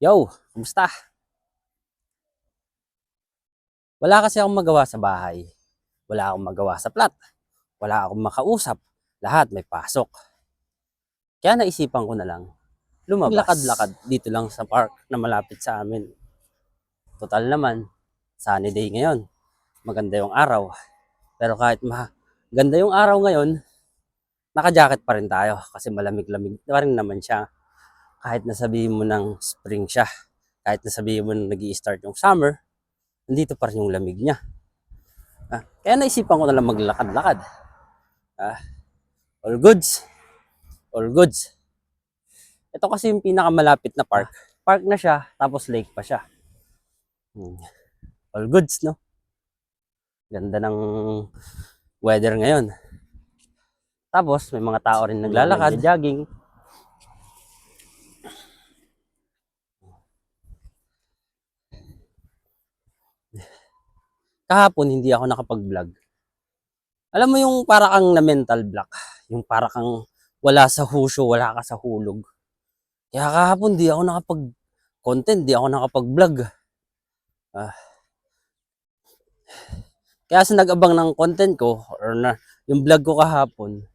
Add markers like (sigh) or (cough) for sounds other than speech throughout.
Yo, kumusta? Wala kasi akong magawa sa bahay. Wala akong magawa sa plat. Wala akong makausap. Lahat may pasok. Kaya naisipan ko na lang, lumabas. Lakad-lakad dito lang sa park na malapit sa amin. Total naman, sunny day ngayon. Maganda yung araw. Pero kahit maganda yung araw ngayon, naka-jacket pa rin tayo kasi malamig-lamig pa rin naman siya. Kahit nasabihin mo ng spring siya, kahit nasabihin mo na nag start yung summer, nandito pa rin yung lamig niya. Ah, kaya naisipan ko na lang maglakad-lakad. Ah, all goods. All goods. Ito kasi yung pinakamalapit na park. Park na siya, tapos lake pa siya. Hmm. All goods, no? Ganda ng weather ngayon. Tapos, may mga tao rin naglalakad, jogging. Kahapon, hindi ako nakapag-vlog. Alam mo yung para kang na mental block. Yung para kang wala sa husyo, wala ka sa hulog. Kaya kahapon, di ako nakapag-content, di ako nakapag-vlog. Ah. Kaya sa nag-abang ng content ko, or na, yung vlog ko kahapon,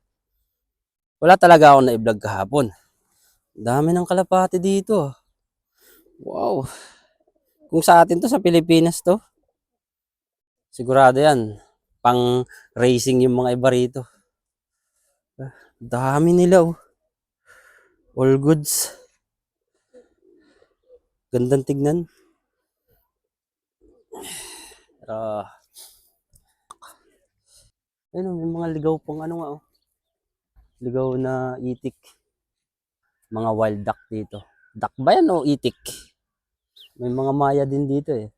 wala talaga ako na-vlog kahapon. Dami ng kalapati dito. ah. Wow. Kung sa atin to, sa Pilipinas to, sigurado yan. Pang racing yung mga iba rito. Ah, Dami nila oh. All goods. Gandang tignan. Pero, ayun oh, may mga ligaw pang ano nga oh. Ligaw na itik. Mga wild duck dito. Duck ba yan o itik? May mga maya din dito eh.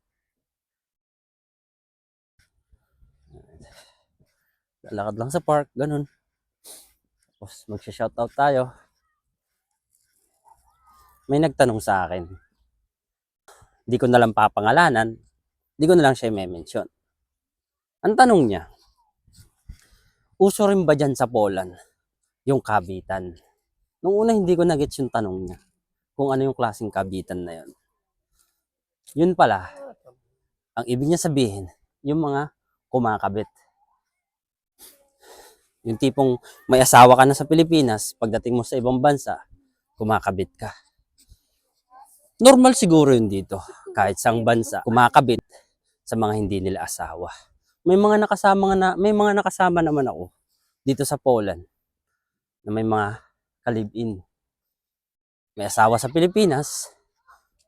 Lalakad lang sa park, ganun. Tapos magsha-shoutout tayo. May nagtanong sa akin. Hindi ko na lang papangalanan. Hindi ko na lang siya i-mention. Ang tanong niya, uso rin ba dyan sa Poland yung kabitan? Nung una hindi ko nagets yung tanong niya. Kung ano yung klaseng kabitan na yun. Yun pala, ang ibig niya sabihin, yung mga kumakabit. Yung tipong may asawa ka na sa Pilipinas, pagdating mo sa ibang bansa, kumakabit ka. Normal siguro yun dito, kahit sang bansa, kumakabit sa mga hindi nila asawa. May mga nakasama nga na, may mga nakasama naman ako dito sa Poland na may mga kalib-in. May asawa sa Pilipinas,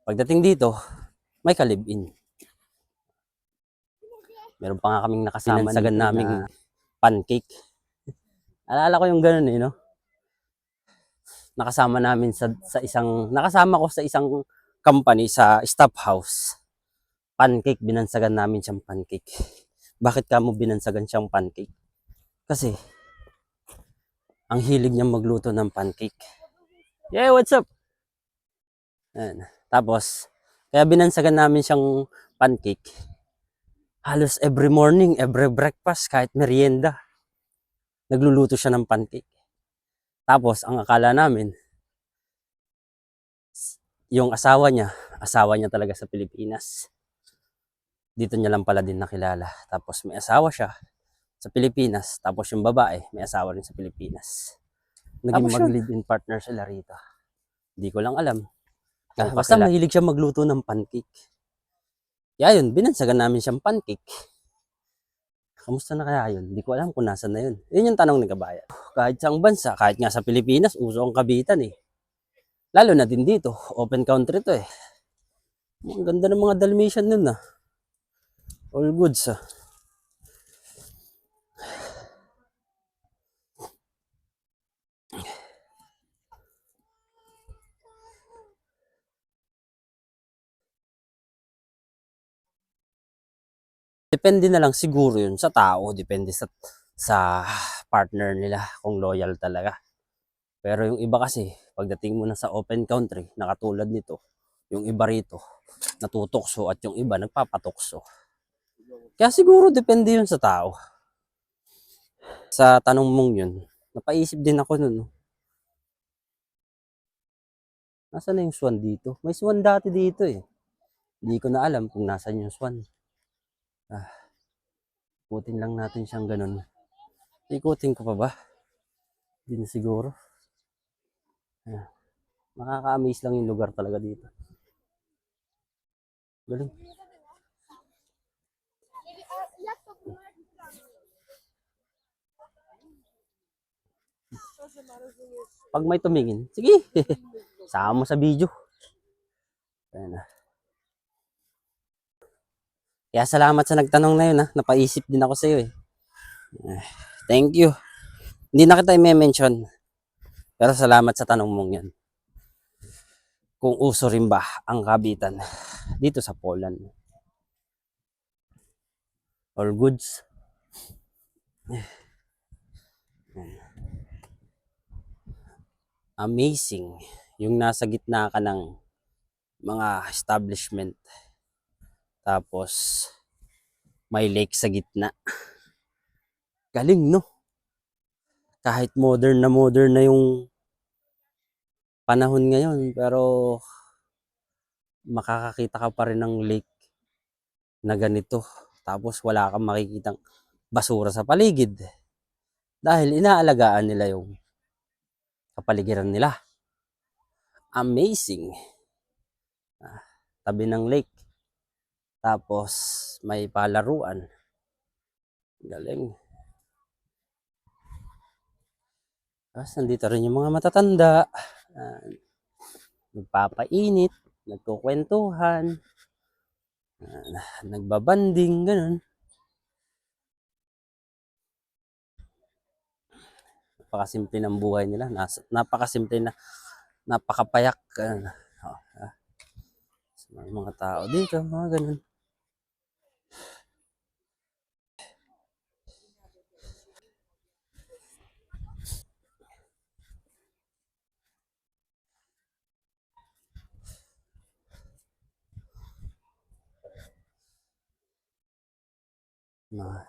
pagdating dito, may kalib-in. Meron pa nga kaming nakasama sa naming pancake. Alala ko yung ganun eh, no? Nakasama namin sa, sa isang, nakasama ko sa isang company sa staff house. Pancake, binansagan namin siyang pancake. Bakit ka mo binansagan siyang pancake? Kasi, ang hilig niya magluto ng pancake. Yeah, what's up? Ayan. Tapos, kaya binansagan namin siyang pancake. Halos every morning, every breakfast, kahit merienda, nagluluto siya ng pancake. Tapos, ang akala namin, yung asawa niya, asawa niya talaga sa Pilipinas. Dito niya lang pala din nakilala. Tapos may asawa siya sa Pilipinas. Tapos yung babae, may asawa rin sa Pilipinas. Naging mag-live-in partner sila rito. Hindi ko lang alam. Ah, basta mahilig siya magluto ng pancake. Kaya yun, binansagan namin siyang pancake. Kamusta na kaya yun? Hindi ko alam kung nasan na yun. Yun yung tanong ni Kabayan. Kahit sa bansa, kahit nga sa Pilipinas, uso ang kabitan eh. Lalo na din dito, open country to eh. Ang ganda ng mga Dalmatian nun ah. All goods ah. Depende na lang siguro yun sa tao, depende sa sa partner nila kung loyal talaga. Pero yung iba kasi, pagdating mo na sa open country, nakatulad nito, yung iba rito, natutokso at yung iba nagpapatokso. Kaya siguro depende yun sa tao. Sa tanong mong yun, napaisip din ako nun. Nasaan na yung swan dito? May swan dati dito eh. Hindi ko na alam kung nasaan yung swan. Ah, ikutin lang natin siyang ganun. Ikutin ko pa ba? Hindi siguro. Ah, makaka-amaze lang yung lugar talaga dito. Galing. Pag may tumingin, sige. (laughs) Sama mo sa video. Ayan na. Kaya salamat sa nagtanong na yun ha. Napaisip din ako sa iyo eh. Eh, Thank you. Hindi na kita i-mention. Pero salamat sa tanong mong yan. Kung uso rin ba ang kabitan dito sa Poland. All goods. Amazing. Yung nasa gitna ka ng mga establishment. Tapos, may lake sa gitna. Galing, no? Kahit modern na modern na yung panahon ngayon, pero makakakita ka pa rin ng lake na ganito. Tapos wala kang makikitang basura sa paligid. Dahil inaalagaan nila yung kapaligiran nila. Amazing. Ah, tabi ng lake. Tapos may palaruan. Galing. Tapos nandito rin yung mga matatanda. Nagpapainit, nagkukwentuhan, ah, nagbabanding, ganun. Napakasimple ng buhay nila. Napakasimple na, napakapayak. ah, oh, may mga tao dito, mga ganun. Mga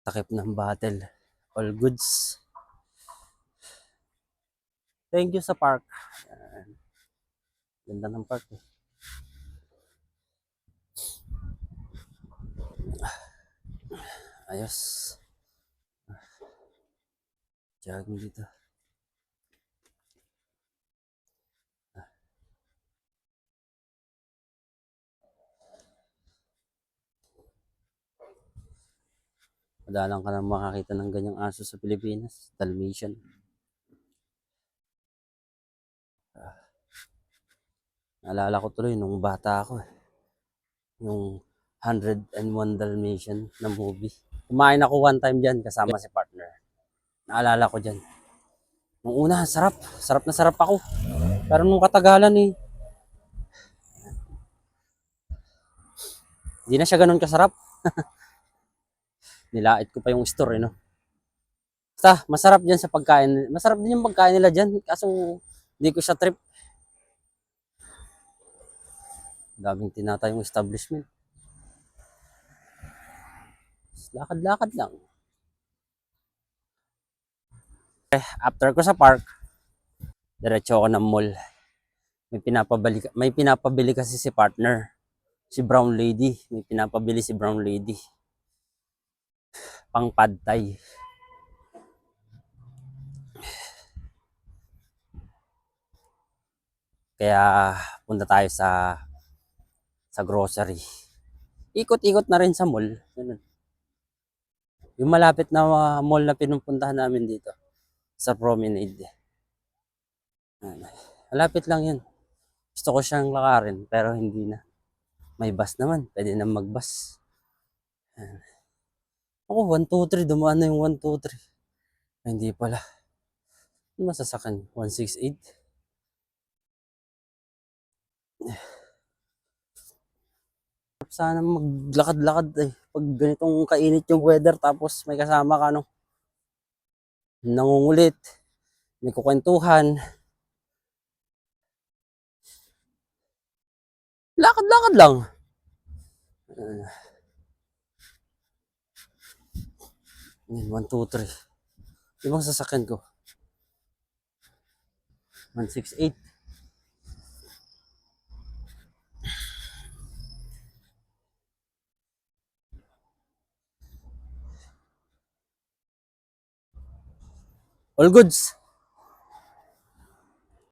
takip ng battle. All goods. Thank you sa park. Ayan. Ganda ng park eh. Ayos. Jogging dito. Madalang ka na makakita ng ganyang aso sa Pilipinas. Dalmatian. Ah. Naalala ko tuloy nung bata ako eh. Yung 101 Dalmatian na movie. Kumain ako one time dyan kasama si partner. Naalala ko dyan. Nung una, sarap. Sarap na sarap ako. Pero nung katagalan eh, Hindi na siya ganun kasarap. (laughs) Nilait ko pa yung store, eh, no? Basta, masarap dyan sa pagkain. Masarap din yung pagkain nila dyan. Kaso, hindi ko siya trip. Daming tinata yung establishment. Lakad-lakad lang. Eh, after ko sa park, diretso ako ng mall. May pinapabili, may pinapabili kasi si partner. Si Brown Lady. May pinapabili si Brown Lady. Pang pad thai. Kaya punta tayo sa sa grocery. Ikot-ikot na rin sa mall. Ganun. Yung malapit na uh, mall na pinupuntahan namin dito sa promenade. Ano, Malapit lang yun. Gusto ko siyang lakarin pero hindi na. May bus naman. Pwede na mag-bus. Ako, 1, 2, 3. Dumaan na yung 1, 2, 3. Ay, hindi pala. Ano masasakan? 168. Sana maglakad-lakad eh. Pag ganitong kainit yung weather tapos may kasama ka no. Nangungulit. May kukwentuhan. Lakad-lakad lang. Uh, Yan, 1, 2, 3. Ibang sasakyan ko. 168. All goods.